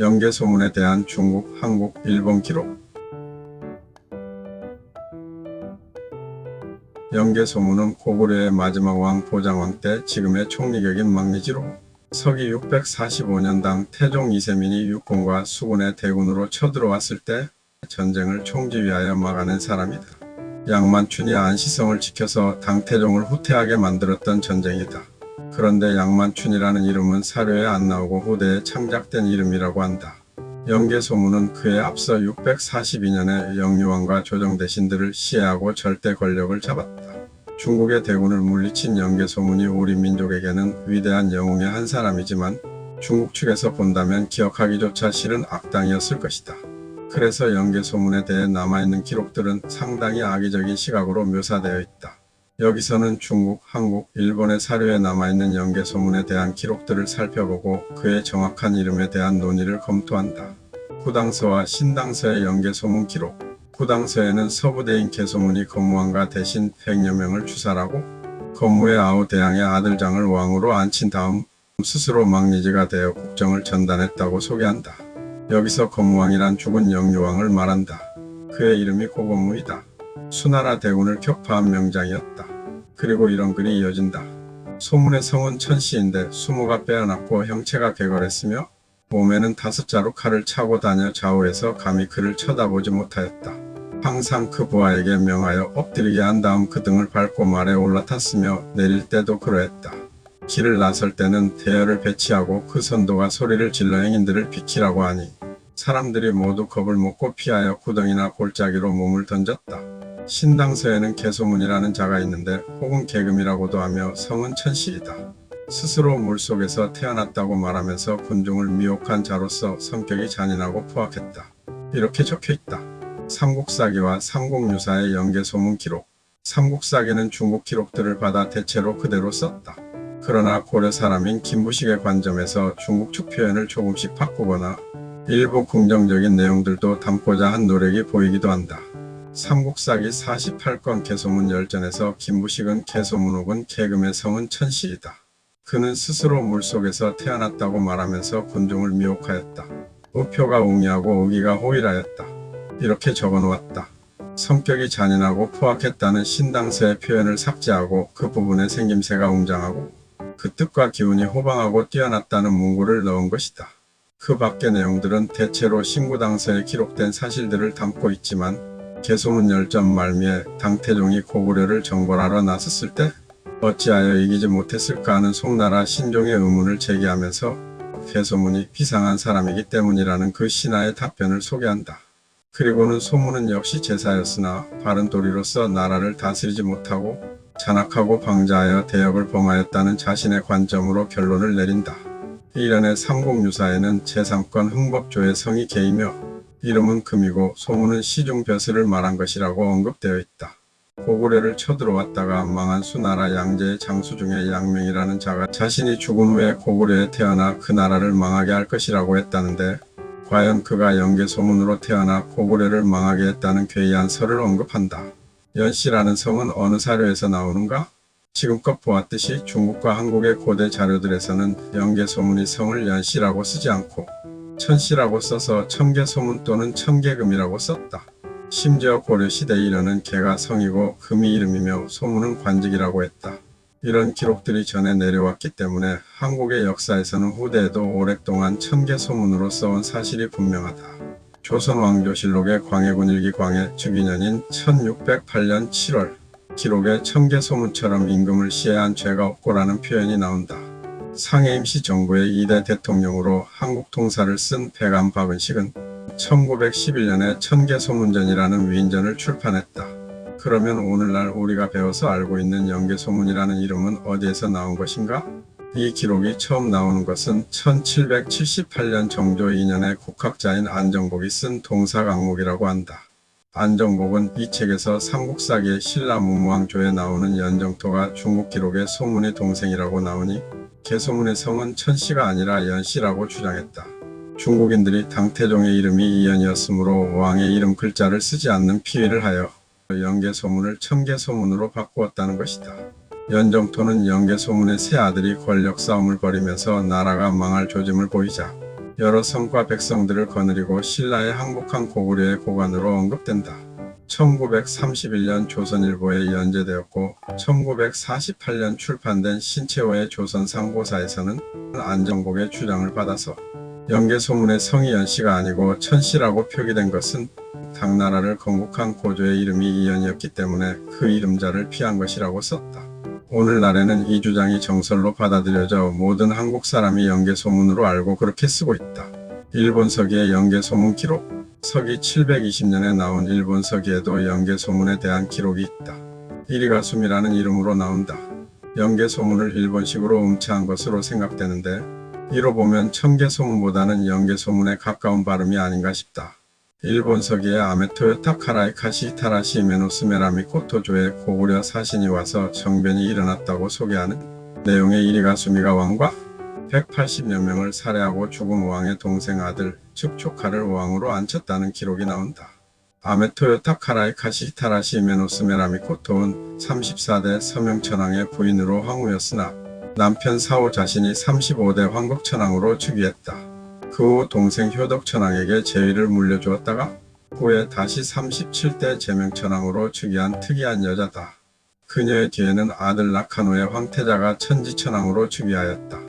영계 소문에 대한 중국, 한국, 일본 기록 영계 소문은 고구려의 마지막 왕 보장왕 때 지금의 총리격인 망리지로 서기 645년당 태종 이세민이 육군과 수군의 대군으로 쳐들어왔을 때 전쟁을 총지휘하여 막아낸 사람이다. 양만춘이 안시성을 지켜서 당태종을 후퇴하게 만들었던 전쟁이다. 그런데 양만춘이라는 이름은 사료에 안 나오고 후대에 창작된 이름이라고 한다. 영계 소문은 그에 앞서 642년에 영유왕과 조정 대신들을 시해하고 절대 권력을 잡았다. 중국의 대군을 물리친 영계 소문이 우리 민족에게는 위대한 영웅의 한 사람이지만 중국 측에서 본다면 기억하기조차 싫은 악당이었을 것이다. 그래서 영계 소문에 대해 남아있는 기록들은 상당히 악의적인 시각으로 묘사되어 있다. 여기서는 중국, 한국, 일본의 사료에 남아있는 영계 소문에 대한 기록들을 살펴보고 그의 정확한 이름에 대한 논의를 검토한다. 구당서와 신당서의 영계 소문 기록 구당서에는 서부대인 개소문이 건무왕과 대신 100여 명을 추살하고 건무의 아우 대왕의 아들장을 왕으로 앉힌 다음 스스로 망리지가 되어 국정을 전단했다고 소개한다. 여기서 건무왕이란 죽은 영유왕을 말한다. 그의 이름이 고건무이다. 수나라 대군을 격파한 명장이었다. 그리고 이런 글이 이어진다. 소문의 성은 천씨인데 수모가 빼어났고 형체가 개걸했으며 몸에는 다섯 자루 칼을 차고 다녀 좌우에서 감히 그를 쳐다보지 못하였다. 항상 그 부하에게 명하여 엎드리게 한 다음 그 등을 밟고 말에 올라탔으며 내릴 때도 그러했다. 길을 나설 때는 대열을 배치하고 그 선도가 소리를 질러 행인들을 비키라고 하니 사람들이 모두 겁을 먹고 피하여 구덩이나 골짜기로 몸을 던졌다. 신당서에는 개소문이라는 자가 있는데 혹은 개금이라고도 하며 성은 천씨이다. 스스로 물속에서 태어났다고 말하면서 군중을 미혹한 자로서 성격이 잔인하고 포악했다. 이렇게 적혀 있다. 삼국사기와 삼국유사의 연계소문 기록. 삼국사기는 중국 기록들을 받아 대체로 그대로 썼다. 그러나 고려 사람인 김부식의 관점에서 중국 측 표현을 조금씩 바꾸거나 일부 긍정적인 내용들도 담고자 한 노력이 보이기도 한다. 삼국사기 48건 개소문 열전에서 김부식은 개소문 혹은 개금의 성은 천씨이다. 그는 스스로 물속에서 태어났다고 말하면서 군중을 미혹하였다. 우표가 웅이하고 우기가 호일하였다. 이렇게 적어놓았다. 성격이 잔인하고 포악했다는 신당서의 표현을 삭제하고 그 부분에 생김새가 웅장하고 그 뜻과 기운이 호방하고 뛰어났다는 문구를 넣은 것이다. 그 밖의 내용들은 대체로 신구당서에 기록된 사실들을 담고 있지만 개소문 열전 말미에 당태종이 고구려를 정벌하러 나섰을 때 어찌하여 이기지 못했을까 하는 송나라 신종의 의문을 제기하면서 개소문이 비상한 사람이기 때문이라는 그 신하의 답변을 소개한다. 그리고는 소문은 역시 제사였으나 바른 도리로서 나라를 다스리지 못하고 잔악하고 방자하여 대역을 범하였다는 자신의 관점으로 결론을 내린다. 이련의 삼국유사에는 제3권 흥법조의 성이 개이며 이름은 금이고 소문은 시중 벼슬을 말한 것이라고 언급되어 있다. 고구려를 쳐들어왔다가 망한 수나라 양제의 장수 중에 양명이라는 자가 자신이 죽은 후에 고구려에 태어나 그 나라를 망하게 할 것이라고 했다는데 과연 그가 영계 소문으로 태어나 고구려를 망하게 했다는 괴이한 설을 언급한다. 연씨라는 성은 어느 사료에서 나오는가? 지금껏 보았듯이 중국과 한국의 고대 자료들에서는 영계 소문이 성을 연씨라고 쓰지 않고 천씨라고 써서 청계 소문 또는 청계금이라고 썼다. 심지어 고려시대 이르는 개가 성이고 금이 이름이며 소문은 관직이라고 했다. 이런 기록들이 전해 내려왔기 때문에 한국의 역사에서는 후대에도 오랫동안 천계 소문으로 써온 사실이 분명하다. 조선 왕조실록의 광해군 일기 광해 주기년인 1608년 7월 기록에 천계 소문처럼 임금을 시해한 죄가 없고라는 표현이 나온다. 상해 임시 정부의 2대 대통령으로 한국 통사를 쓴 백암 박은식은 1911년에 천계소문전이라는 위인전을 출판했다. 그러면 오늘날 우리가 배워서 알고 있는 연계소문이라는 이름은 어디에서 나온 것인가? 이 기록이 처음 나오는 것은 1778년 정조 2년에 국학자인 안정복이 쓴 동사강목이라고 한다. 안정복은 이 책에서 삼국사기의 신라 문무왕조에 나오는 연정토가 중국 기록의 소문의 동생이라고 나오니 개소문의 성은 천씨가 아니라 연씨라고 주장했다. 중국인들이 당태종의 이름이 이연이었으므로 왕의 이름 글자를 쓰지 않는 피의를 하여 연계소문을 청계소문으로 바꾸었다는 것이다. 연정토는 연계소문의 세 아들이 권력 싸움을 벌이면서 나라가 망할 조짐을 보이자 여러 성과 백성들을 거느리고 신라에 항복한 고구려의 고관으로 언급된다. 1931년 조선일보에 연재되었고 1948년 출판된 신채호의 조선상고사에서는 안정복의 주장을 받아서 연개소문의 성이연 씨가 아니고 천씨라고 표기된 것은 당나라를 건국한 고조의 이름이 이연이었기 때문에 그 이름자를 피한 것이라고 썼다. 오늘날에는 이 주장이 정설로 받아들여져 모든 한국 사람이 연개소문으로 알고 그렇게 쓰고 있다. 일본 서기의 연개소문 기록 서기 720년에 나온 일본 서기에도 연개소문에 대한 기록이 있다. 이리가숨이라는 이름으로 나온다. 연개소문을 일본식으로 음치한 것으로 생각되는데 이로 보면 청개소문보다는 연개소문에 가까운 발음이 아닌가 싶다. 일본 서기의 아메토요타 카라이 카시 히타라시 메노스 메라미 코토조의 고구려 사신이 와서 정변이 일어났다고 소개하는 내용의 이리가 수미가 왕과 180여 명을 살해하고 죽은 왕의 동생 아들 즉 조카를 왕으로 앉혔다는 기록이 나온다. 아메토요타 카라이 카시 히타라시 메노스 메라미 코토는 34대 서명천왕의 부인으로 황후였으나 남편 사오 자신이 35대 황국천왕으로 즉위했다. 그 후 동생 효덕천왕에게 제위를 물려주었다가 후에 다시 37대 제명천왕으로 즉위한 특이한 여자다. 그녀의 뒤에는 아들 낙한후의 황태자가 천지천왕으로 즉위하였다.